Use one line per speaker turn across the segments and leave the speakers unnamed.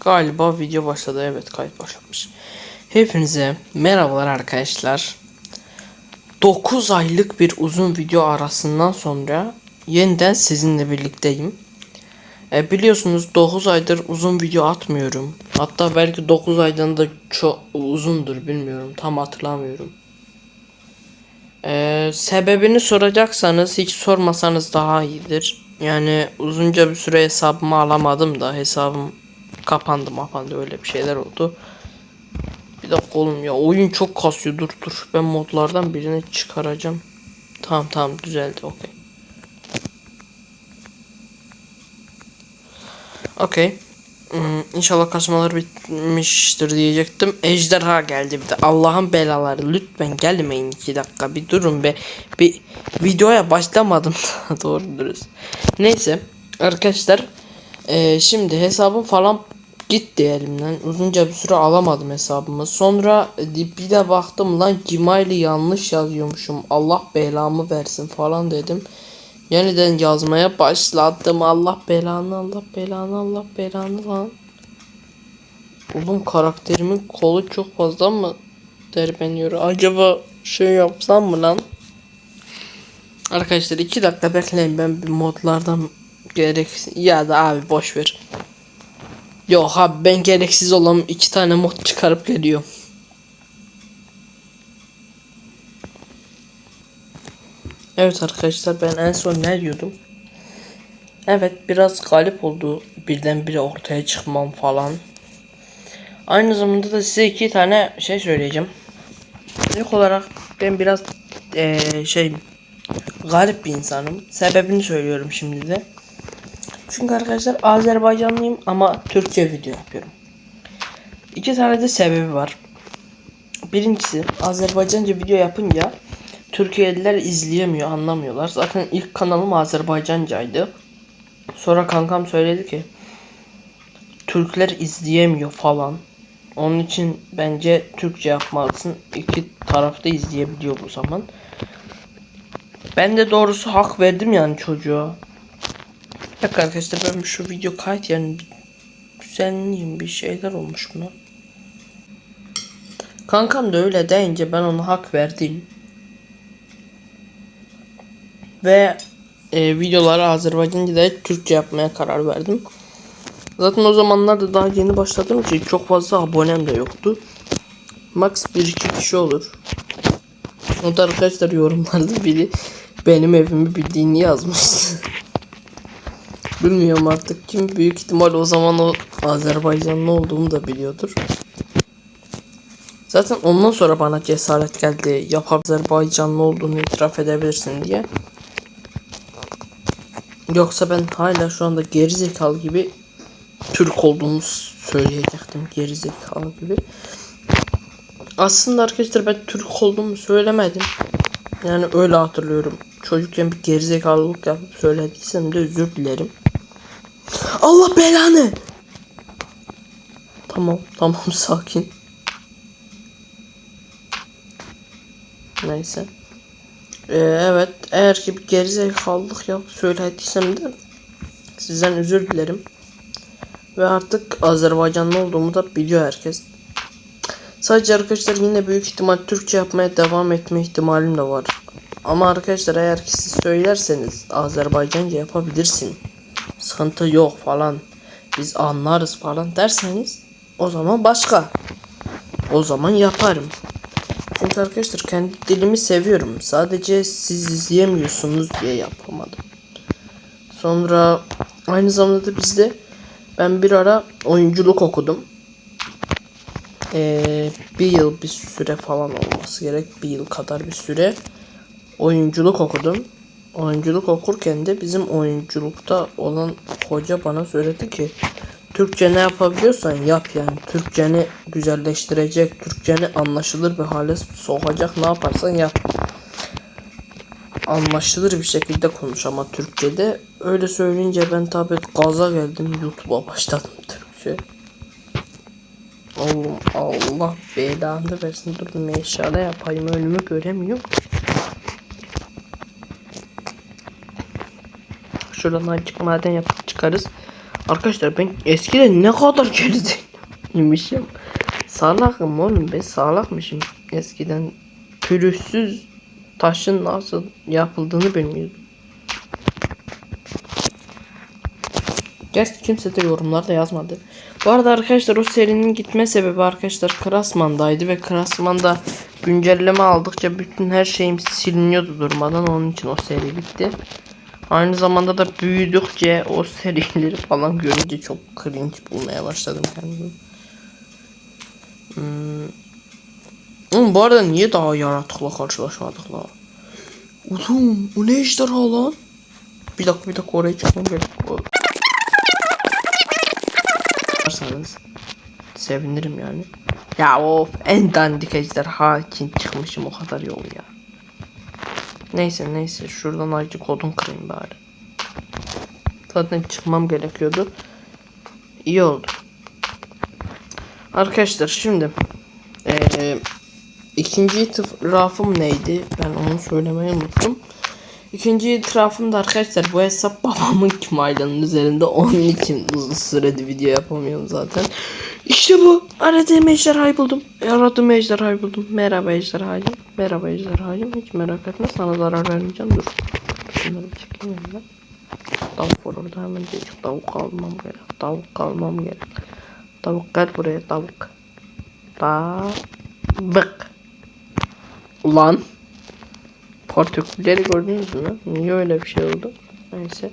Galiba video başladı. Evet kayıt başlamış. Hepinize merhabalar arkadaşlar. 9 aylık bir uzun video arasından sonra yeniden sizinle birlikteyim. E, biliyorsunuz 9 aydır uzun video atmıyorum. Hatta belki 9 aydan da çok uzundur bilmiyorum. Tam hatırlamıyorum. E, sebebini soracaksanız hiç sormasanız daha iyidir. Yani uzunca bir süre hesabımı alamadım da hesabım kapandı mapandı öyle bir şeyler oldu. Bir dakika oğlum ya oyun çok kasıyor dur dur ben modlardan birini çıkaracağım. Tamam tamam düzeldi okey. Okey. Hmm, inşallah kasmalar bitmiştir diyecektim. Ejderha geldi bir de. Allah'ın belaları lütfen gelmeyin iki dakika bir durun be. Bir videoya başlamadım doğru dürüst. Neyse arkadaşlar eee, şimdi hesabım falan gitti elimden. Uzunca bir süre alamadım hesabımı. Sonra e, bir de baktım lan Gmail'i yanlış yazıyormuşum. Allah belamı versin falan dedim. Yeniden yazmaya başladım. Allah belanı Allah belanı Allah belanı lan. Oğlum karakterimin kolu çok fazla mı derbeniyor? Acaba şey yapsam mı lan? Arkadaşlar iki dakika bekleyin ben bir modlardan gerek ya da abi boş ver. Yok abi ben gereksiz olan iki tane mod çıkarıp geliyorum. Evet arkadaşlar ben en son ne diyordum? Evet biraz galip oldu birdenbire ortaya çıkmam falan. Aynı zamanda da size iki tane şey söyleyeceğim. İlk olarak ben biraz eee, şey garip bir insanım. Sebebini söylüyorum şimdi de. Çünkü arkadaşlar Azerbaycanlıyım ama Türkçe video yapıyorum. İki tane de sebebi var. Birincisi Azerbaycanca video yapınca Türkiye'liler izleyemiyor, anlamıyorlar. Zaten ilk kanalım Azerbaycancaydı. Sonra kankam söyledi ki Türkler izleyemiyor falan. Onun için bence Türkçe yapmalısın. İki tarafta izleyebiliyor bu zaman. Ben de doğrusu hak verdim yani çocuğa. Bak arkadaşlar ben şu video kayıt yani düzenleyeyim bir şeyler olmuş buna. Kankam da öyle deyince ben ona hak verdim. Ve e, videoları Azerbaycanca da Türkçe yapmaya karar verdim. Zaten o zamanlarda daha yeni başladığım için çok fazla abonem de yoktu. Max 1-2 kişi olur. O da arkadaşlar yorumlarda biri benim evimi bildiğini yazmıştı. Bilmiyorum artık kim büyük ihtimal o zaman o Azerbaycanlı olduğumu da biliyordur. Zaten ondan sonra bana cesaret geldi. Yap Azerbaycanlı olduğunu itiraf edebilirsin diye. Yoksa ben hala şu anda gerizekalı gibi Türk olduğumu söyleyecektim. Gerizekalı gibi. Aslında arkadaşlar ben Türk olduğumu söylemedim. Yani öyle hatırlıyorum. Çocukken bir gerizekalılık yapıp söylediysem de özür dilerim. Allah belanı. Tamam tamam sakin. Neyse. Ee, evet eğer ki bir gerizekalılık yapıp söylediysem de sizden özür dilerim. Ve artık Azerbaycanlı olduğumu da biliyor herkes. Sadece arkadaşlar yine büyük ihtimal Türkçe yapmaya devam etme ihtimalim de var. Ama arkadaşlar eğer ki siz söylerseniz Azerbaycanca yapabilirsin. Sıkıntı yok falan. Biz anlarız falan derseniz o zaman başka. O zaman yaparım. Çünkü arkadaşlar kendi dilimi seviyorum. Sadece siz izleyemiyorsunuz diye yapamadım. Sonra aynı zamanda da bizde ben bir ara oyunculuk okudum. Ee, bir yıl bir süre falan olması gerek. Bir yıl kadar bir süre oyunculuk okudum. Oyunculuk okurken de bizim oyunculukta olan hoca bana söyledi ki Türkçe ne yapabiliyorsan yap yani. Türkçeni güzelleştirecek, Türkçeni anlaşılır bir hale sokacak ne yaparsan yap. Anlaşılır bir şekilde konuş ama Türkçe'de. Öyle söyleyince ben tabi gaza geldim YouTube'a başladım Türkçe. Oğlum Allah belanı versin dur meşale yapayım önümü göremiyorum. Şuradan azıcık maden yapıp çıkarız. Arkadaşlar ben eskiden ne kadar gerizekalımışım. Salakım oğlum ben salakmışım. Eskiden pürüzsüz taşın nasıl yapıldığını bilmiyordum. Gerçi kimse de yorumlarda yazmadı. Bu arada arkadaşlar o serinin gitme sebebi arkadaşlar Krasman'daydı ve Krasman'da güncelleme aldıkça bütün her şeyim siliniyordu durmadan onun için o seri bitti. Aynı zamanda da büyüdükçe o serileri falan görünce çok cringe bulmaya başladım kendimi. Hmm. Oğlum bu arada niye daha yaratıkla karşılaşmadık la? Oğlum o ne ejderha lan? Bir dakika bir dakika oraya çıkmam gerek. Sevinirim yani. Ya of en dandik ejderha için çıkmışım o kadar yol ya. Neyse neyse şuradan acı kodun kırayım bari. Zaten çıkmam gerekiyordu. İyi oldu. Arkadaşlar şimdi eee ikinci itirafım neydi? Ben onu söylemeyi unuttum. İkinci itirafım da arkadaşlar bu hesap babamın Kimayla'nın üzerinde onun için uzun süredir video yapamıyorum zaten. İşte bu. Aradığım ejderhayı buldum. Aradığım ejderhayı buldum. Merhaba ejderhayım. Merhaba ejderhayım. Hiç merak etme sana zarar vermeyeceğim. Dur. Şunları çekeyim ben. Tavuk var orada hemen diyecek. Tavuk almam gerek. Tavuk almam gerek. Tavuk gel buraya tavuk. Tavuk. Ulan. Partikülleri gördünüz mü? Niye öyle bir şey oldu? Neyse.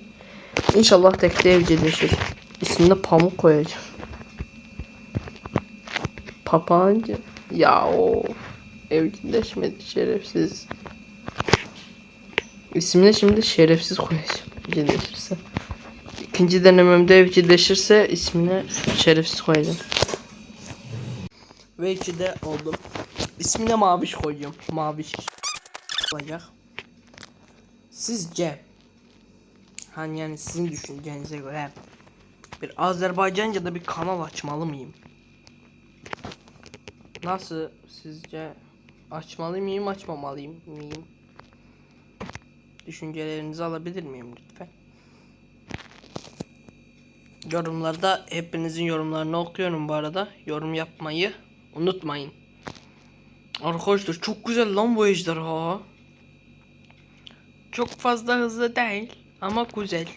İnşallah tekte evcilleşir. İsmine pamuk koyacağım. Papağancı. Ya o evcilleşmedi şerefsiz. İsmine şimdi şerefsiz koyacağım. Evcilleşirse. İkinci denememde evcilleşirse ismine şerefsiz koyacağım. Ve de oldum. İsmine maviş koyuyorum. Maviş olacak. Sizce hani yani sizin düşüncenize göre bir Azerbaycanca da bir kanal açmalı mıyım? Nasıl sizce açmalı mıyım açmamalıyım mıyım? Düşüncelerinizi alabilir miyim lütfen? Yorumlarda hepinizin yorumlarını okuyorum bu arada. Yorum yapmayı unutmayın. Arkadaşlar çok güzel lan bu ejderha. Çok fazla hızlı değil ama güzel.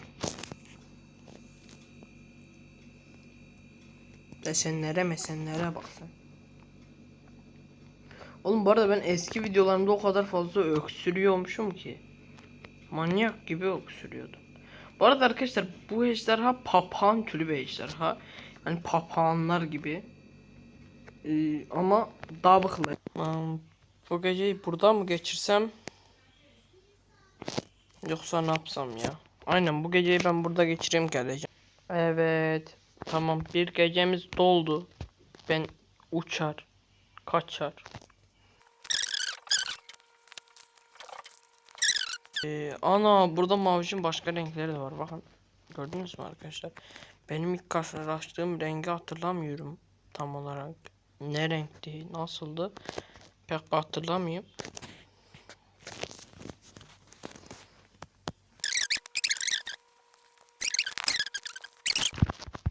Desenlere mesenlere bak. Oğlum bu arada ben eski videolarımda o kadar fazla öksürüyormuşum ki. Manyak gibi öksürüyordum. Bu arada arkadaşlar bu ejderha papağan türü bir ejderha. Yani papağanlar gibi. Ee, ama daha bakılı. Bu geceyi burada mı geçirsem? Yoksa ne yapsam ya? Aynen bu geceyi ben burada geçireyim geleceğim. Evet. Tamam bir gecemiz doldu. Ben uçar. Kaçar. Ee, ana burada mavişin başka renkleri de var bakın. Gördünüz mü arkadaşlar? Benim ilk karşılaştığım rengi hatırlamıyorum tam olarak. Ne renkti, nasıldı? Pek hatırlamıyorum.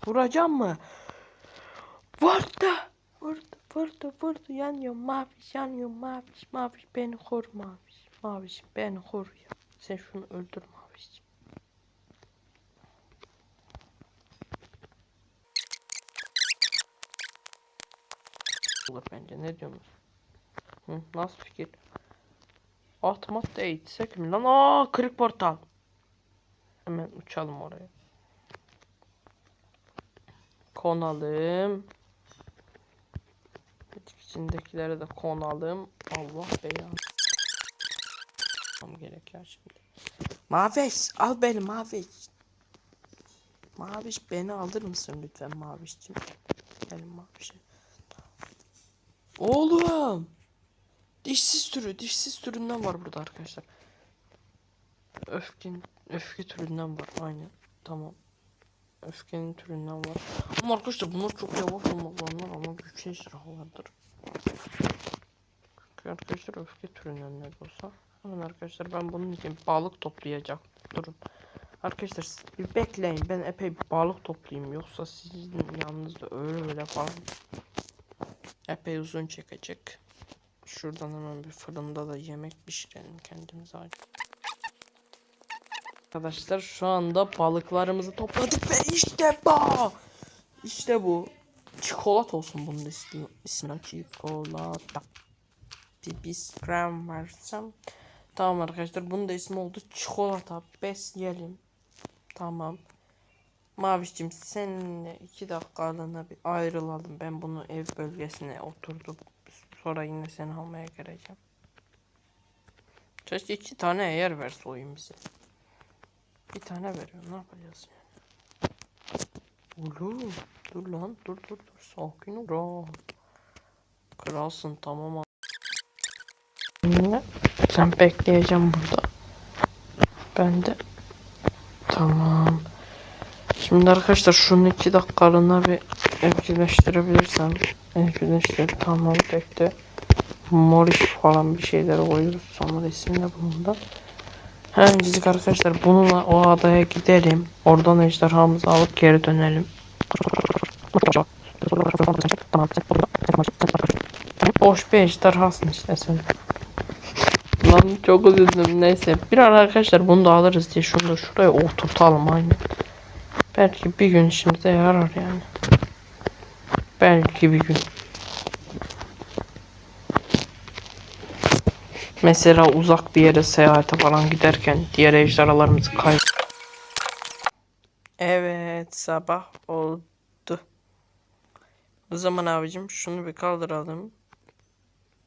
Vuracağım mı? Vurdu. Vurdu, vurdu, vurdu. Yanıyor maviş, yanıyor maviş, maviş. Beni koru maviş. Maviş beni koru ya. Sen şunu öldür maviş. Olur bence ne diyorsunuz? Hı, nasıl fikir? Atmat da eğitsek mi lan? Aa kırık portal. Hemen uçalım oraya. Konalım. İçindekilere de konalım. Allah belanı. Tamam gerek ya şimdi. Maviş al beni Maviş. Maviş beni alır mısın lütfen Maviş'cim? Gelin Maviş'e. Oğlum. Dişsiz türü, dişsiz türünden var burada arkadaşlar. Öfkin, öfke türünden var. Aynen. Tamam. Öfkenin türünden var. Ama arkadaşlar bunlar çok yavaş olmaklarından ama güçlü ejderhalardır. Çünkü arkadaşlar öfke türünden ne olsa. Hemen arkadaşlar ben bunun için balık toplayacak. Durun. Arkadaşlar bir bekleyin ben epey bir balık toplayayım yoksa sizin yanınızda öyle öyle falan epey uzun çekecek. Şuradan hemen bir fırında da yemek pişirelim kendimize. Arkadaşlar şu anda balıklarımızı topladık ve işte bu. İşte bu. Çikolata olsun bunun ismi. ismi çikolata. Bir bisküvim versem. Tamam arkadaşlar bunun da ismi oldu çikolata. Besleyelim. Tamam. Mavişim seninle iki dakikalığına bir ayrılalım. Ben bunu ev bölgesine oturdum. Sonra yine seni almaya geleceğim. Keşke iki tane eğer verse oyun bize. Bir tane veriyor. Ne yapacağız yani? Oğlum dur lan dur dur dur sakin ol. Kralsın tamam sen bekleyeceğim burada. Ben de tamam. Şimdi arkadaşlar şunu iki dakikalığına bir evcilleştirebilirsem evcilleştir tamam bekle. Moriş falan bir şeyler koyuyoruz sonra ismini bunun Hemencik arkadaşlar bununla o adaya gidelim. Oradan ejderhamızı alıp geri dönelim. Boş bir ejderhasın işte sen. Lan çok üzüldüm neyse. Bir ara arkadaşlar bunu da alırız diye şunu da şuraya oturtalım aynı. Belki bir gün şimdi yarar yani. Belki bir gün. Mesela uzak bir yere seyahate falan giderken diğer ejderhalarımızı kay... Evet sabah oldu. O zaman abicim şunu bir kaldıralım.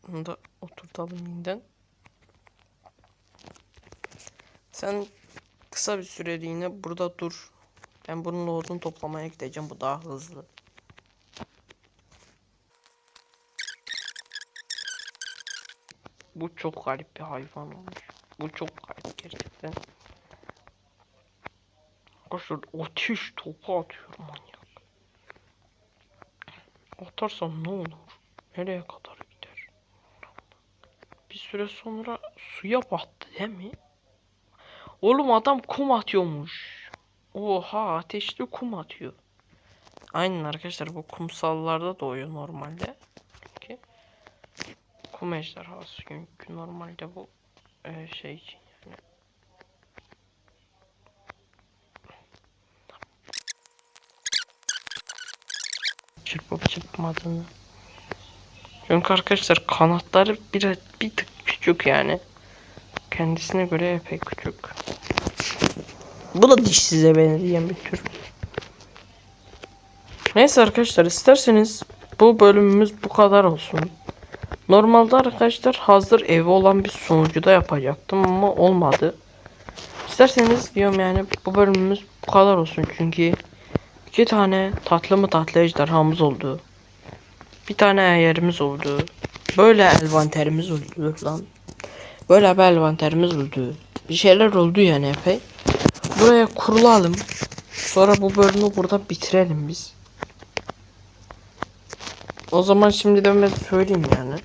Bunu da oturtalım yeniden. Sen kısa bir süreliğine burada dur. Ben bununla odun toplamaya gideceğim. Bu daha hızlı. Bu çok garip bir hayvan olmuş. Bu çok garip gerçekten. Arkadaşlar ateş topu atıyor manyak. Atarsam ne olur? Nereye kadar gider? Bir süre sonra suya battı değil mi? Oğlum adam kum atıyormuş. Oha ateşli kum atıyor. Aynen arkadaşlar bu kumsallarda doğuyor normalde. Peki. Kum ejderhası çünkü normalde bu e, şey için yani. Çırpıp çırpmadığını. Çünkü arkadaşlar kanatları bir, bir tık küçük yani. Kendisine göre epey küçük. Bu da diş size benzeyen bir tür. Neyse arkadaşlar isterseniz bu bölümümüz bu kadar olsun. Normalde arkadaşlar hazır evi olan bir sunucuda yapacaktım ama olmadı. İsterseniz diyorum yani bu bölümümüz bu kadar olsun çünkü iki tane tatlı mı tatlı ejderhamız oldu. Bir tane yerimiz oldu. Böyle elvanterimiz oldu lan. Böyle bir elvanterimiz oldu. Bir şeyler oldu yani epey. Buraya kurulalım. Sonra bu bölümü burada bitirelim biz. O zaman şimdiden ben söyleyeyim yani.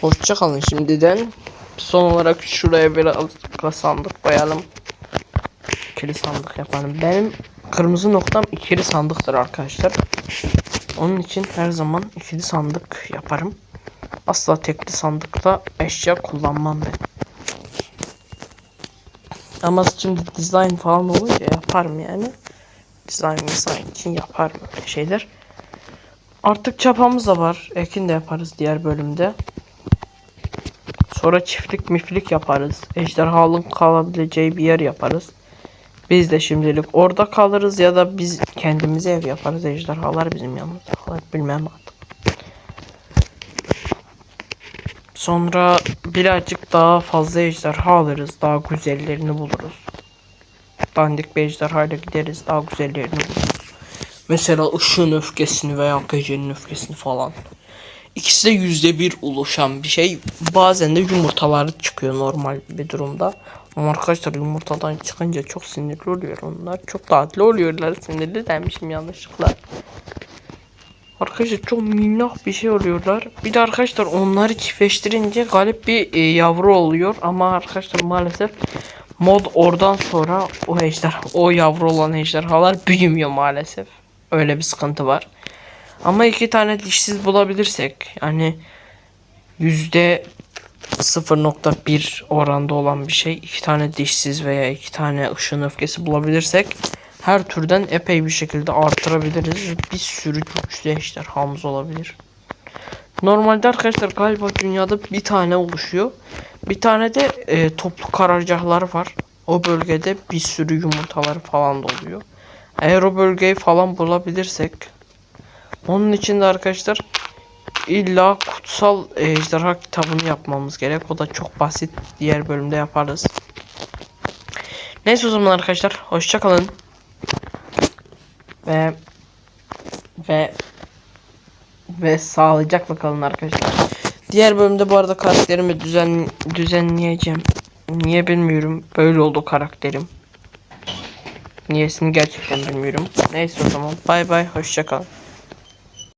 Hoşçakalın şimdiden. Son olarak şuraya biraz sandık koyalım. İkili sandık yapalım. Benim kırmızı noktam ikili sandıktır arkadaşlar. Onun için her zaman ikili sandık yaparım. Asla tekli sandıkta eşya kullanmam ben. Ama şimdi design falan olunca yaparım yani. Design design için yaparım öyle şeyler. Artık çapamız da var. Ekin de yaparız diğer bölümde. Sonra çiftlik miflik yaparız. Ejderhalın kalabileceği bir yer yaparız. Biz de şimdilik orada kalırız ya da biz kendimize ev yaparız. Ejderhalar bizim yanımızda kalır. Bilmem artık. Sonra birazcık daha fazla ejderha alırız. Daha güzellerini buluruz. Dandik bir ejderhayla gideriz. Daha güzellerini buluruz. Mesela ışığın öfkesini veya gecenin öfkesini falan. İkisi de yüzde bir oluşan bir şey. Bazen de yumurtaları çıkıyor normal bir durumda. Ama arkadaşlar yumurtadan çıkınca çok sinirli oluyor onlar. Çok tatlı oluyorlar. Sinirli demişim yanlışlıkla. Arkadaşlar çok minnak bir şey oluyorlar. Bir de arkadaşlar onları çiftleştirince galip bir e, yavru oluyor. Ama arkadaşlar maalesef mod oradan sonra o ejder o yavru olan ejderhalar büyümüyor maalesef. Öyle bir sıkıntı var. Ama iki tane dişsiz bulabilirsek yani yüzde 0.1 oranda olan bir şey iki tane dişsiz veya iki tane ışın öfkesi bulabilirsek her türden epey bir şekilde artırabiliriz. Bir sürü güçlü ejderhamız olabilir. Normalde arkadaşlar galiba dünyada bir tane oluşuyor. Bir tane de e, toplu karargahlar var. O bölgede bir sürü yumurtalar falan da oluyor. Eğer o bölgeyi falan bulabilirsek onun için de arkadaşlar illa kutsal ejderha kitabını yapmamız gerek. O da çok basit. Diğer bölümde yaparız. Neyse o zaman arkadaşlar hoşça kalın. Ve ve ve sağlıcakla kalın arkadaşlar. Diğer bölümde bu arada karakterimi düzen düzenleyeceğim. Niye bilmiyorum. Böyle oldu karakterim. Niyesini gerçekten bilmiyorum. Neyse o zaman. Bay bay. Hoşça kalın.